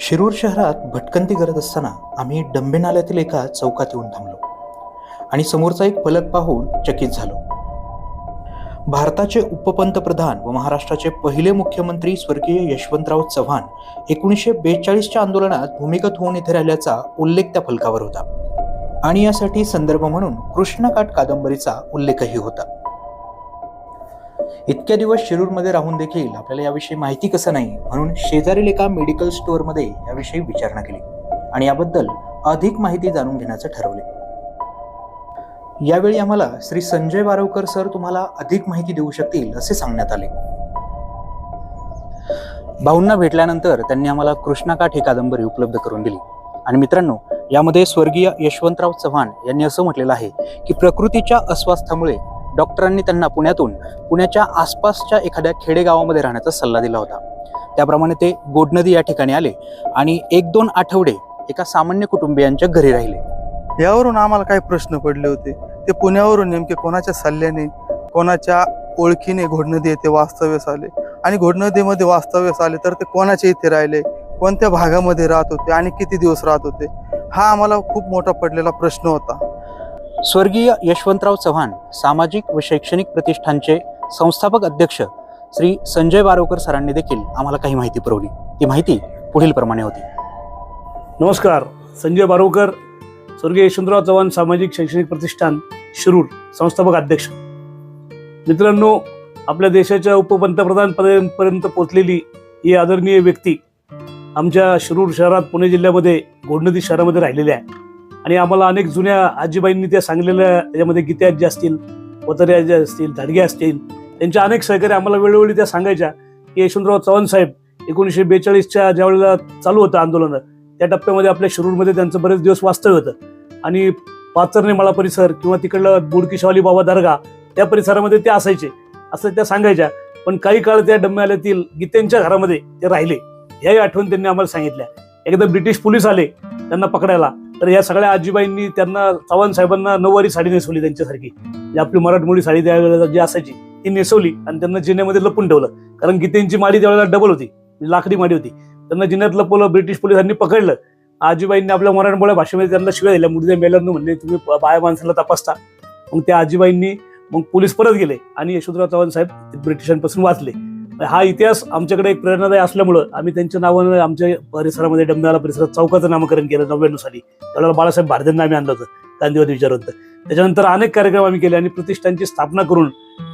शिरूर शहरात भटकंती करत असताना आम्ही डंबे नाल्यातील एका चौकात येऊन थांबलो आणि समोरचा एक फलक पाहून चकित झालो. भारताचे उपपंतप्रधान व महाराष्ट्राचे पहिले मुख्यमंत्री स्वर्गीय यशवंतराव चव्हाण एकोणीसशे बेचाळीसच्या आंदोलनात भूमिगत होऊन इथे राहिल्याचा उल्लेख त्या फलकावर होता. आणि यासाठी संदर्भ म्हणून कृष्णकाठ कादंबरीचा उल्लेखही होता. इतक्या दिवस शिरूरमध्ये राहून देखील आपल्याला याविषयी माहिती कसं नाही म्हणून शेजारील एका मेडिकल स्टोअरमध्ये याविषयी विचारणा केली आणि याबद्दल अधिक माहिती जाणून घेण्याचं ठरवले. यावेळी आम्हाला श्री संजय बारवकर सर तुम्हाला अधिक माहिती देऊ शकतील असे सांगण्यात आले. भाऊंना भेटल्यानंतर त्यांनी आम्हाला कृष्णाकाठ ही कादंबरी उपलब्ध करून दिली. आणि मित्रांनो यामध्ये स्वर्गीय यशवंतराव चव्हाण यांनी असं म्हटलेलं आहे की प्रकृतीच्या अस्वास्थ्यामुळे डॉक्टरांनी त्यांना पुण्यातून पुण्याच्या आसपासच्या एखाद्या खेडेगावामध्ये राहण्याचा सल्ला दिला होता. त्याप्रमाणे ते गोडनदी या ठिकाणी आले आणि एक दोन आठवडे एका सामान्य कुटुंबियांच्या घरी राहिले. यावरून आम्हाला काही प्रश्न पडले होते. ते पुण्यावरून नेमके कोणाच्या सल्ल्याने कोणाच्या ओळखीने घोडनदी येथे वास्तव्यास आले? आणि घोडनदीमध्ये वास्तव्यास आले तर ते कोणाच्या इथे राहिले? कोणत्या भागामध्ये राहत होते आणि किती दिवस राहत होते? हा आम्हाला खूप मोठा पडलेला प्रश्न होता. स्वर्गीय यशवंतराव चव्हाण सामाजिक व शैक्षणिक प्रतिष्ठानचे संस्थापक अध्यक्ष श्री संजय बारोकर सरांनी देखील आम्हाला काही माहिती पुरवली. ती माहिती पुढील प्रमाणे होती. नमस्कार संजय बारोकर स्वर्गीय यशवंतराव चव्हाण सामाजिक शैक्षणिक प्रतिष्ठान शिरूर संस्थापक अध्यक्ष. मित्रांनो आपल्या देशाच्या उपपंतप्रधान पदांपर्यंत पोचलेली ही आदरणीय व्यक्ती आमच्या शिरूर शहरात पुणे जिल्ह्यामध्ये घोडनदी शहरामध्ये राहिलेली आहे. आणि आम्हाला अनेक जुन्या आजीबाईंनी त्या सांगलेल्या याच्यामध्ये गीते आजी असतील वतरे आजी असतील धाडगे असतील त्यांच्या अनेक सहकारी आम्हाला वेळोवेळी त्या सांगायच्या की यशवंतराव चव्हाण साहेब एकोणीसशे बेचाळीसच्या ज्या वेळेला चालू होतं आंदोलन त्या टप्प्यामध्ये आपल्या शिरूरमध्ये त्यांचं बरेच दिवस वास्तव्य होतं. आणि पाचरणे माळा परिसर किंवा तिकडलं बुडकीशावली बाबा दर्गा त्या परिसरामध्ये ते असायचे असं त्या सांगायच्या. पण काही काळ त्या डम्याल्यातील गीतेंच्या घरामध्ये ते राहिले. याही आठवण त्यांनी आम्हाला सांगितल्या. एकदा ब्रिटिश पोलीस आले त्यांना पकडायला. तर या सगळ्या आजीबाईंनी त्यांना चव्हाण साहेबांना नऊवारी साडी नेसवली त्यांच्यासारखी. जी आपली मराठमोळी साडी त्यावेळेला जी असायची ती नेसवली आणि त्यांना जिन्यामध्ये लपून ठेवलं. कारण की त्यांची माडी त्यावेळेला डबल होती म्हणजे लाकडी माडी होती. त्यांना जिन्यात लपवलं ब्रिटिश पोलिसांनी पकडलं. आजीबाईंनी आपल्या मराठमोळ्या भाषेमध्ये त्यांना शिव्या दिल्या. मुर्द्या मेल्यानं म्हणले तुम्ही बाया माणसाला तपासता. मग त्या आजीबाईंनी मग पोलीस परत गेले आणि यशवंतराव चव्हाण साहेब ते ब्रिटिशांपासून वाचले. हा इतिहास आमच्याकडे एक प्रेरणादायी असल्यामुळं आम्ही त्यांच्या नावानं आमच्या परिसरामध्ये डंब्याला परिसरात चौकाचं नामकरण केलं नव्याण्णव साली. त्यावेळेला बाळासाहेब भारदेंना आम्ही आणलं होतं गांधीवादी विचारवंत. त्याच्यानंतर अनेक कार्यक्रम आम्ही केले आणि प्रतिष्ठानची स्थापना करून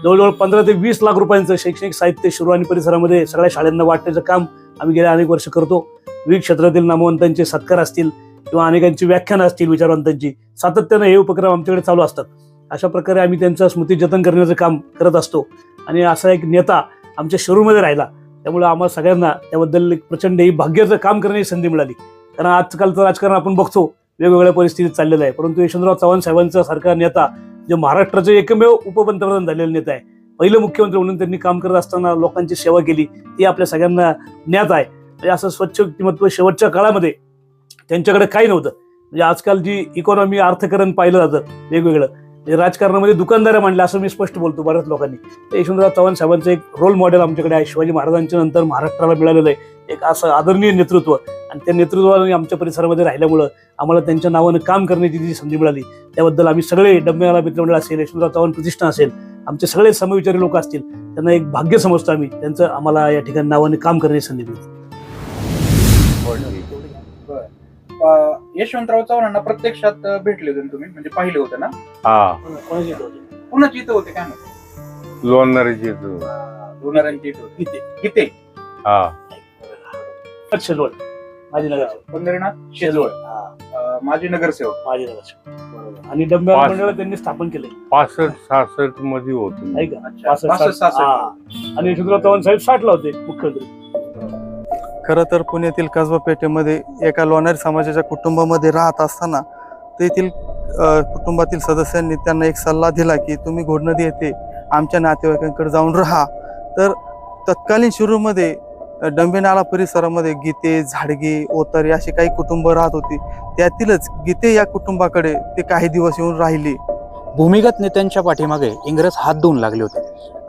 जवळजवळ पंधरा ते वीस लाख रुपयांचं शैक्षणिक साहित्य शिरू आणि परिसरामध्ये सगळ्या शाळांना वाटण्याचं काम आम्ही गेल्या अनेक वर्ष करतो. विविध क्षेत्रातील नामवंतांचे सत्कार असतील किंवा अनेकांची व्याख्यानं असतील विचारवंतांची सातत्यानं हे उपक्रम आमच्याकडे चालू असतात. अशा प्रकारे आम्ही त्यांचं स्मृती जतन करण्याचं काम करत असतो. आणि असा एक नेता आमच्या शोरूममध्ये राहिला. त्यामुळे आम्हाला सगळ्यांना त्याबद्दल एक प्रचंड ही भाग्याचं काम करण्याची संधी मिळाली. कारण आजकालचं राजकारण आपण बघतो वेगवेगळ्या परिस्थितीत चाललेलं आहे. परंतु यशवंतराव चव्हाण साहेबांचा सारखा नेता जे महाराष्ट्राचे एकमेव उपपंतप्रधान झालेले नेता आहे. पहिलं मुख्यमंत्री म्हणून त्यांनी काम करत असताना लोकांची सेवा केली ती आपल्या सगळ्यांना ज्ञात आहे. म्हणजे असं स्वच्छ व्यक्तिमत्व शेवटच्या काळामध्ये त्यांच्याकडे काही नव्हतं. म्हणजे आजकाल जी इकॉनॉमी अर्थकरण पाहिलं जातं वेगवेगळं. राजकारणामध्ये दुकानदार मांडलं असं मी स्पष्ट बोलतो बऱ्याच लोकांनी. तर यशवंतराव चव्हाण साहेबांचं एक रोल मॉडेल आमच्याकडे आहे. शिवाजी महाराजांच्या नंतर महाराष्ट्राला मिळालेलं आहे. एक असं आदरणीय नेतृत्व. आणि त्या नेतृत्वाने आमच्या परिसरामध्ये राहिल्यामुळं आम्हाला त्यांच्या नावानं काम करण्याची जी संधी मिळाली त्याबद्दल आम्ही सगळे डब्याला मित्रमंडळ असेल यशवंतराव चव्हाण प्रतिष्ठान असेल आमचे सगळे समविचारी लोक असतील त्यांना एक भाग्य समजतो आम्ही. त्यांचं आम्हाला या ठिकाणी नावाने काम करण्याची संधी मिळते. यशवंतराव चव्हाणांना प्रत्यक्षात भेटले होते ना तुम्ही? म्हणजे पाहिले होते ना? हा. कोणाची इथं होती? काय माहिती? लोणारीची लोणाऱ्यांची इथं होते. किती हा. शेजवळ. माझी नगरसेवक. पंढरीनाथ शेजवळ. अं, माजी नगरसेवक. माझी नगरसेवक. आणि डब्या पाच. मंडळ त्यांनी स्थापन केले पासष्ट सहासष्टमध्ये होतो. आहे का अच्छा. पासष्ट, पासष्ट साठ. सहासष्ट. हा. आणि यशवंतराव चव्हाण साहेब साठला होते मुख्यमंत्री. खरं तर पुण्यातील कसबा पेठेमध्ये एका लोणारी समाजाच्या कुटुंबामध्ये राहत असताना तेथील कुटुंबातील सदस्यांनी त्यांना एक सल्ला दिला की तुम्ही घोडनदी येथे आमच्या नातेवाईकांकडे जाऊन राहा. तर तत्कालीन शुरूमध्ये डंबेनाला परिसरामध्ये गीते झाडगे ओतरे अशी काही कुटुंब राहत होती. त्यातीलच गीते या कुटुंबाकडे ते काही दिवस येऊन राहिले. भूमिगत नेत्यांच्या पाठीमागे इंग्रज हात धुवून लागले होते.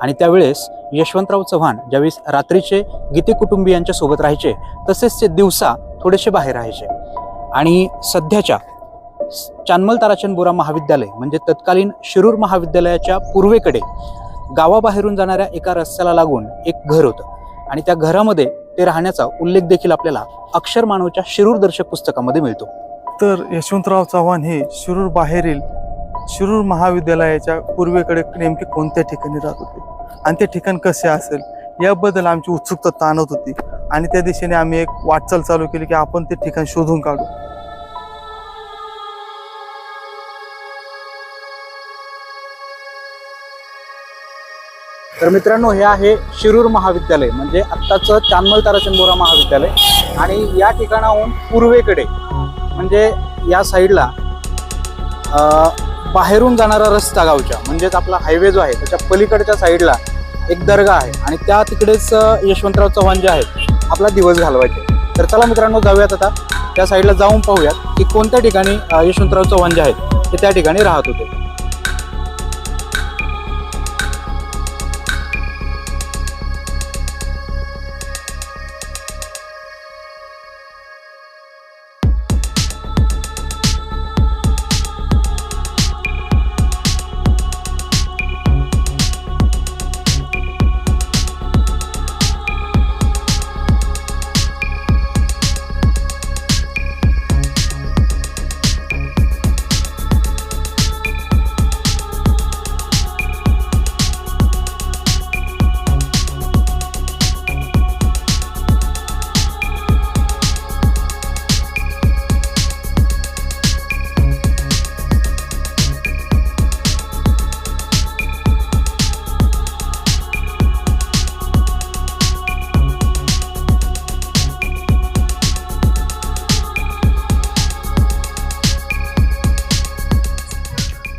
आणि त्यावेळेस यशवंतराव चव्हाण ज्यावेळेस रात्रीचे गीते कुटुंबियांच्या सोबत राहायचे तसेच ते दिवसा थोडेसे बाहेर राहायचे. आणि सध्याच्या चानमल ताराचंद बोरा महाविद्यालय म्हणजे तत्कालीन शिरूर महाविद्यालयाच्या पूर्वेकडे गावाबाहेरून जाणाऱ्या एका रस्त्याला लागून एक घर होतं. आणि त्या घरामध्ये ते राहण्याचा उल्लेख देखील आपल्याला अक्षर मानवच्या शिरूर दर्शक पुस्तकामध्ये मिळतो. तर यशवंतराव चव्हाण हे शिरूर बाहेरील शिरूर महाविद्यालयाच्या पूर्वेकडे नेमके कोणत्या ठिकाणी राहत होते? आणि ते ठिकाण कसे असेल? याबद्दल आमची उत्सुकता ताणत होती. आणि त्या दिशेने आम्ही एक वाटचाल चालू केली की आपण ते ठिकाण शोधून काढू. तर मित्रांनो हे आहे शिरूर महाविद्यालय म्हणजे आत्ताचं चांदमल ताराचंदोरा महाविद्यालय. आणि या ठिकाणाहून पूर्वेकडे म्हणजे या साईडला बाहेरून जाणारा रस्ता गावच्या म्हणजेच आपला हायवे जो आहे त्याच्या पलीकडच्या साईडला एक दर्गा आहे. आणि त्या तिकडेच यशवंतराव चव्हाण जे आहेत आपला दिवस घालवायचे. तर चला मित्रांनो जाऊयात आता. त्या साईडला जाऊन पाहूयात की कोणत्या ठिकाणी यशवंतराव चव्हाण जे आहेत ते त्या ठिकाणी राहत होते.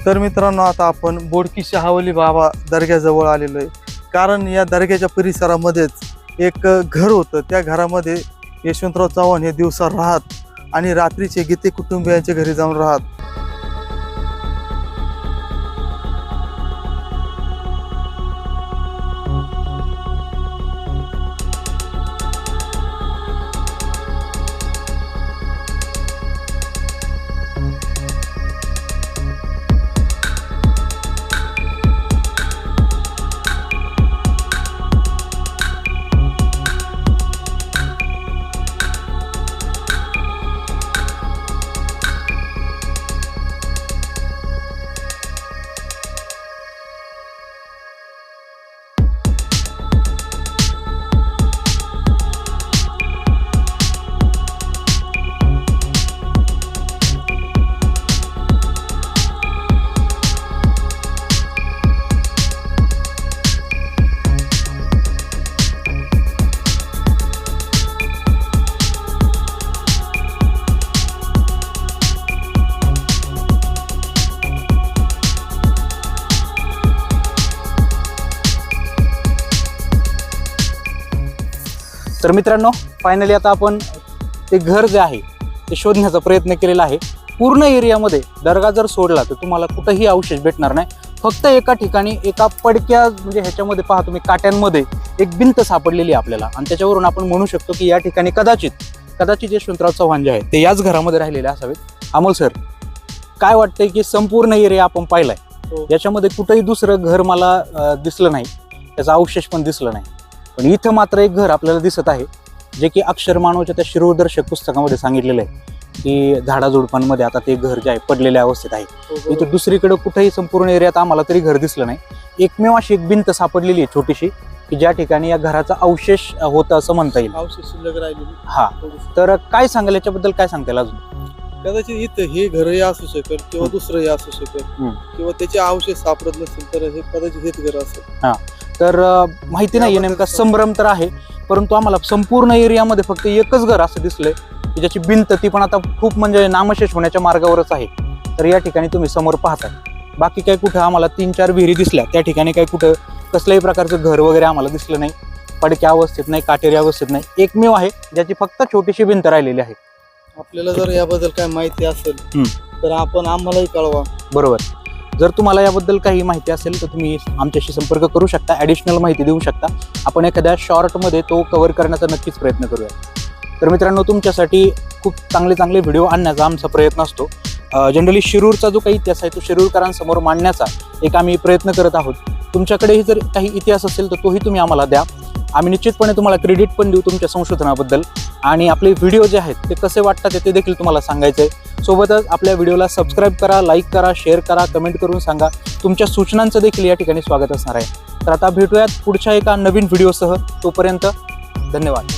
तर मित्रांनो आता आपण बोडकी शहावली बाबा दर्ग्याजवळ आलेलो आहे. कारण या दर्ग्याच्या परिसरामध्येच एक घर होतं. त्या घरामध्ये यशवंतराव चव्हाण हे दिवसा राहत आणि रात्रीचे गीते कुटुंबियांच्या घरी जाऊन राहत. तर मित्रांनो फायनली आता आपण ते घर जे आहे ते शोधण्याचा प्रयत्न केलेला आहे. पूर्ण एरियामध्ये दर्गा जर सोडला तर तुम्हाला कुठंही अवशेष भेटणार नाही. फक्त एका ठिकाणी एका पडक्या म्हणजे ह्याच्यामध्ये पहा तुम्ही काट्यांमध्ये एक भिंत सापडलेली आहे आपल्याला. आणि त्याच्यावरून आपण म्हणू शकतो की या ठिकाणी कदाचित कदाचित यशवंतराव चव्हाण जे आहेत ते याच घरामध्ये राहिलेले असावेत. अमोल सर काय वाटतंय की संपूर्ण एरिया आपण पाहिलाय? हो. याच्यामध्ये कुठंही दुसरं घर मला दिसलं नाही. त्याचा अवशेष पण दिसलं नाही. पण इथं मात्र एक घर आपल्याला दिसत आहे जे की अक्षर मानवच्या त्या शिरोदर्शक पुस्तकामध्ये सांगितलेलं आहे की झाडाझुडपांमध्ये आता ते घर जे आहे पडलेल्या अवस्थेत आहे. इथं दुसरीकडे कुठेही संपूर्ण एरियात आम्हाला तरी घर दिसलं नाही. एकमेव अशी एक भिंत सापडलेली आहे छोटीशी की ज्या ठिकाणी या घराचा अवशेष होता असं म्हणता येईल. हा. तर काय सांगाल याच्याबद्दल काय सांगता येईल अजून? कदाचित इथं हे घरही असू शकेल किंवा दुसरंही असू शकेल. किंवा त्याचे अवशेष सापडत नसेल तर हे कदाचित हेच घर असेल. तर माहिती नाही याबद्दल नेमका. संभ्रम तर आहे परंतु आम्हाला संपूर्ण एरियामध्ये फक्त एकच घर असं दिसलंय की ज्याची भिंत ती पण आता खूप म्हणजे नामशेष होण्याच्या मार्गावरच आहे. तर या ठिकाणी तुम्ही समोर पाहताय. बाकी काय कुठं आम्हाला तीन चार विहिरी दिसल्या. त्या ठिकाणी काय कुठं कसल्याही प्रकारचं घर वगैरे आम्हाला दिसलं नाही. पडक्या अवस्थेत नाही काटेरी अवस्थेत नाही. एकमेव आहे ज्याची फक्त छोटीशी भिंत राहिलेली आहे. आपल्याला जर याबद्दल काय माहिती असेल. तर आपण आम्हालाही कळवा. बरोबर. जर तुम्हाला याबद्दल काही माहिती असेल तर तुम्ही आमच्याशी संपर्क करू शकता. ॲडिशनल माहिती देऊ शकता. आपण एखाद्या शॉर्टमध्ये तो कव्हर करण्याचा नक्कीच प्रयत्न करूया. तर मित्रांनो तुमच्यासाठी खूप चांगले चांगले व्हिडिओ आणण्याचा आमचा प्रयत्न असतो. जनरली शिरूरचा जो काही इतिहास आहे तो शिरूरकरांसमोर मांडण्याचा एक आम्ही प्रयत्न करत आहोत. तुमच्याकडेही जर काही इतिहास असेल तर तोही तुम्ही आम्हाला द्या. आम्ही निश्चितपणे तुम्हाला क्रेडिट पण देऊ तुमच्या संशोधनाबद्दल. आणि आपले व्हिडिओ जे आहेत ते कसे वाटतात ते देखील तुम्हाला सांगायचं आहे सोबतच आपल्या व्हिडिओला सबस्क्राईब करा लाईक करा शेअर करा कमेंट करून सांगा. तुमच्या सूचनांचं देखील या ठिकाणी स्वागत असणार आहे. तर आता भेटूयात पुढच्या एका नवीन व्हिडिओसह तोपर्यंत धन्यवाद.